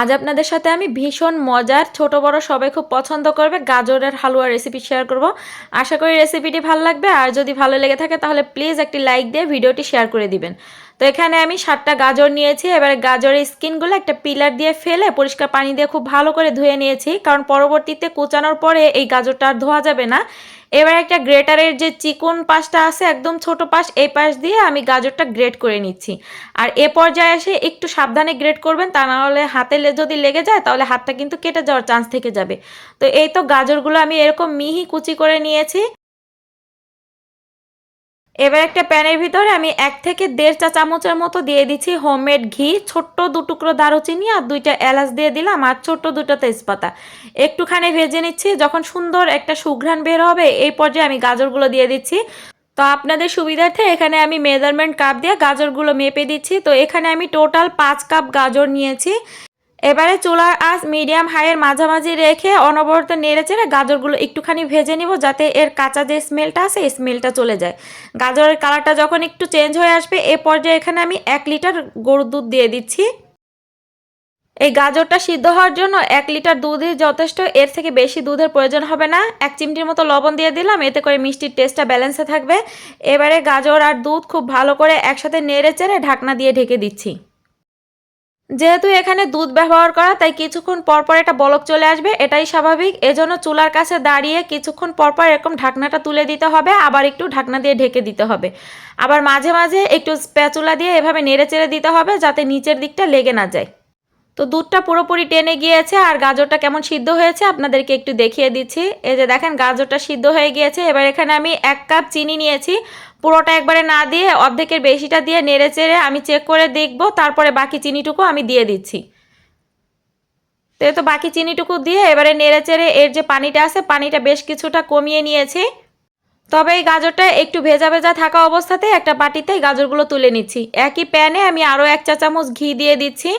আজ আপনাদের সাথে আমি ভীষণ মজার ছোট বড় সবাই খুব পছন্দ করবে গাজরের হালুয়া রেসিপি শেয়ার করব। আশা করি রেসিপিটি ভালো লাগবে। আর যদি ভালো লেগে থাকে তাহলে প্লিজ একটি লাইক দিয়ে ভিডিওটি শেয়ার করে দিবেন। তো এখানে আমি সাতটা গাজর নিয়েছি, এবারে গাজরের স্কিনগুলো একটা পিলার দিয়ে ফেলে পরিষ্কার পানি দিয়ে খুব ভালো করে ধুয়ে নিয়েছি, কারণ পরবর্তীতে কুচানোর পরে এই গাজরটা আর ধোয়া যাবে না। এবার একটা গ্রেটারের যে চিকন পাশটা আছে, একদম ছোট পাশ, এই পাশ দিয়ে আমি গাজরটা গ্রেট করে নিচ্ছি। আর এ পর্যায়ে এসে একটু সাবধানে গ্রেট করবেন, তা না হলে হাতে যদি লেগে যায়, তাহলে হাতটা কিন্তু কেটে যাওয়ার চান্স থেকে যাবে। তো এই তো গাজরগুলো আমি এরকম মিহি কুচি করে নিয়েছি। এবার একটা প্যানের ভিতরে আমি এক থেকে দেড় চা চামচের মতো দিয়ে দিচ্ছি হোমমেড ঘি, ছোট্ট দু টুকরো দারুচিনি আর দুইটা এলাচ দিয়ে দিলাম আর ছোট্ট দুটো তেজপাতা। একটুখানি ভেজে নিচ্ছি, যখন সুন্দর একটা সুঘ্রাণ বের হবে, এই পর্যায়ে আমি গাজরগুলো দিয়ে দিচ্ছি। তো আপনাদের সুবিধার্থে এখানে আমি মেজারমেন্ট কাপ দিয়ে গাজরগুলো মেপে দিচ্ছি। তো এখানে আমি টোটাল পাঁচ কাপ গাজর নিয়েছি। এবারে চুলার আঁচ মিডিয়াম হাইয়ের মাঝামাঝি রেখে অনবরত নেড়ে চেড়ে গাজরগুলো একটুখানি ভেজে নিব যাতে এর কাঁচা যে স্মেলটা আছে, এই স্মেলটা চলে যায়। গাজরের কালারটা যখন একটু চেঞ্জ হয়ে আসবে, এ পর্যায়ে এখানে আমি এক লিটার গরুর দুধ দিয়ে দিচ্ছি। এই গাজরটা সিদ্ধ হওয়ার জন্য এক লিটার দুধই যথেষ্ট, এর থেকে বেশি দুধের প্রয়োজন হবে না। এক চিমটির মতো লবণ দিয়ে দিলাম, এতে করে মিষ্টির টেস্টটা ব্যালেন্সে থাকবে। এবারে গাজর আর দুধ খুব ভালো করে একসাথে নেড়ে চেড়ে ঢাকনা দিয়ে ঢেকে দিচ্ছি। যেহেতু এখানে দুধ ব্যবহার করা, তাই কিছুক্ষণ পরপর এটা বলক চলে আসবে, এটাই স্বাভাবিক। এজন্য চুলার কাছে দাঁড়িয়ে কিছুক্ষণ পরপর এরকম ঢাকনাটা তুলে দিতে হবে, আবার একটু ঢাকনা দিয়ে ঢেকে দিতে হবে। আবার মাঝে মাঝে একটু স্প্যাচুলা দিয়ে এভাবে নেড়ে চেড়ে দিতে হবে, যাতে নিচের দিকটা লেগে না যায়। তো দুধটা পুরোপুরি টেনে গিয়েছে আর গাজরটা কেমন সিদ্ধ হয়েছে আপনাদেরকে একটু দেখিয়ে দিচ্ছি। এই যে দেখেন গাজরটা সিদ্ধ হয়ে গিয়েছে। এবার এখানে আমি এক কাপ চিনি নিয়েছি। পুরোটা একবারে না দিয়ে অর্ধেকের বেশিটা দিয়ে নেড়ে চেড়ে আমি চেক করে দেখব। তারপরে বাকি চিনিটুকু আমি দিয়ে দিচ্ছি। তো তো বাকি চিনিটুকু দিয়ে এবারে নেড়ে চেড়ে এর যে পানিটা আছে, পানিটা বেশ কিছুটা কমিয়ে নিয়েছি। তবে এই গাজরটা একটু ভেজা ভেজা থাকা অবস্থাতে একটা বাটিতে গাজরগুলো তুলে নিচ্ছি। একই প্যানে আমি আরও এক চা চামচ ঘি দিয়ে দিচ্ছি।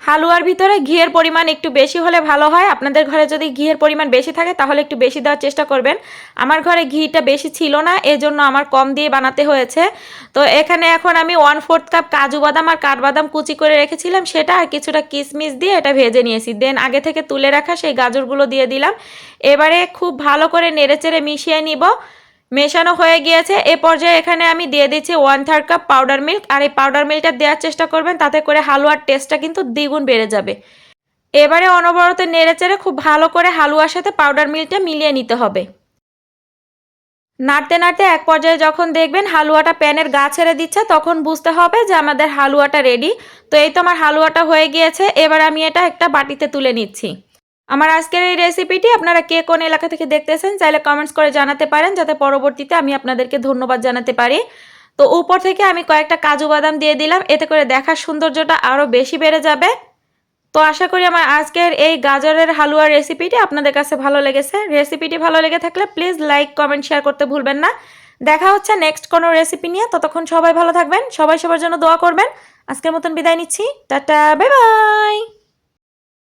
হালুয়ার ভিতরে ঘিয়ের পরিমাণ একটু বেশি হলে ভালো হয়। আপনাদের ঘরে যদি ঘিয়ের পরিমাণ বেশি থাকে, তাহলে একটু বেশি দেওয়ার চেষ্টা করবেন। আমার ঘরে ঘিটা বেশি ছিল না, এজন্য আমার কম দিয়ে বানাতে হয়েছে। তো এখানে এখন আমি ওয়ান ফোর্থ কাপ কাজু বাদাম আর কাঠবাদাম কুচি করে রেখেছিলাম, সেটা আর কিছুটা কিশমিশ দিয়ে এটা ভেজে নিয়েছি। দেন আগে থেকে তুলে রাখা সেই গাজরগুলো দিয়ে দিলাম। এবারে খুব ভালো করে নেড়েচেড়ে মিশিয়ে নিব। মেশানো হয়ে গিয়েছে। এ পর্যায়ে এখানে আমি দিয়ে দিচ্ছি one third cup powder milk আর এই পাউডার মিল্কটা দেওয়ার চেষ্টা করবেন, তাতে করে হালুয়ার টেস্টটা কিন্তু দ্বিগুণ বেড়ে যাবে। এবারে অনবরত নেড়েচেড়ে খুব ভালো করে হালুয়ার সাথে পাউডার মিল্কটা মিলিয়ে নিতে হবে। নাড়তে নাড়তে এক পর্যায়ে যখন দেখবেন হালুয়াটা প্যানের গা ছেড়ে দিচ্ছে, তখন বুঝতে হবে যে আমাদের হালুয়াটা রেডি তো এই তো আমার হালুয়াটা হয়ে গিয়েছে, এবার আমি এটা একটা বাটিতে তুলে নিচ্ছি। আমার আজকের এই রেসিপিটি আপনারা কে কোন এলাকা থেকে দেখতেছেন, চাইলে কমেন্টস করে জানাতে পারেন, যাতে পরবর্তীতে আমি আপনাদেরকে ধন্যবাদ জানাতে পারি। তো উপর থেকে আমি কয়েকটা কাজু বাদাম দিয়ে দিলাম, এতে করে দেখার সৌন্দর্যটা আরও বেশি বেড়ে যাবে। তো আশা করি আমার আজকের এই গাজরের হালুয়ার রেসিপিটি আপনাদের কাছে ভালো লেগেছে। রেসিপিটি ভালো লেগে থাকলে প্লিজ লাইক কমেন্ট শেয়ার করতে ভুলবেন না। দেখা হচ্ছে নেক্সট কোনো রেসিপি নিয়ে। ততক্ষণ সবাই ভালো থাকবেন, সবাই সবার জন্য দোয়া করবেন। আজকের মতন বিদায় নিচ্ছি। Tata bye bye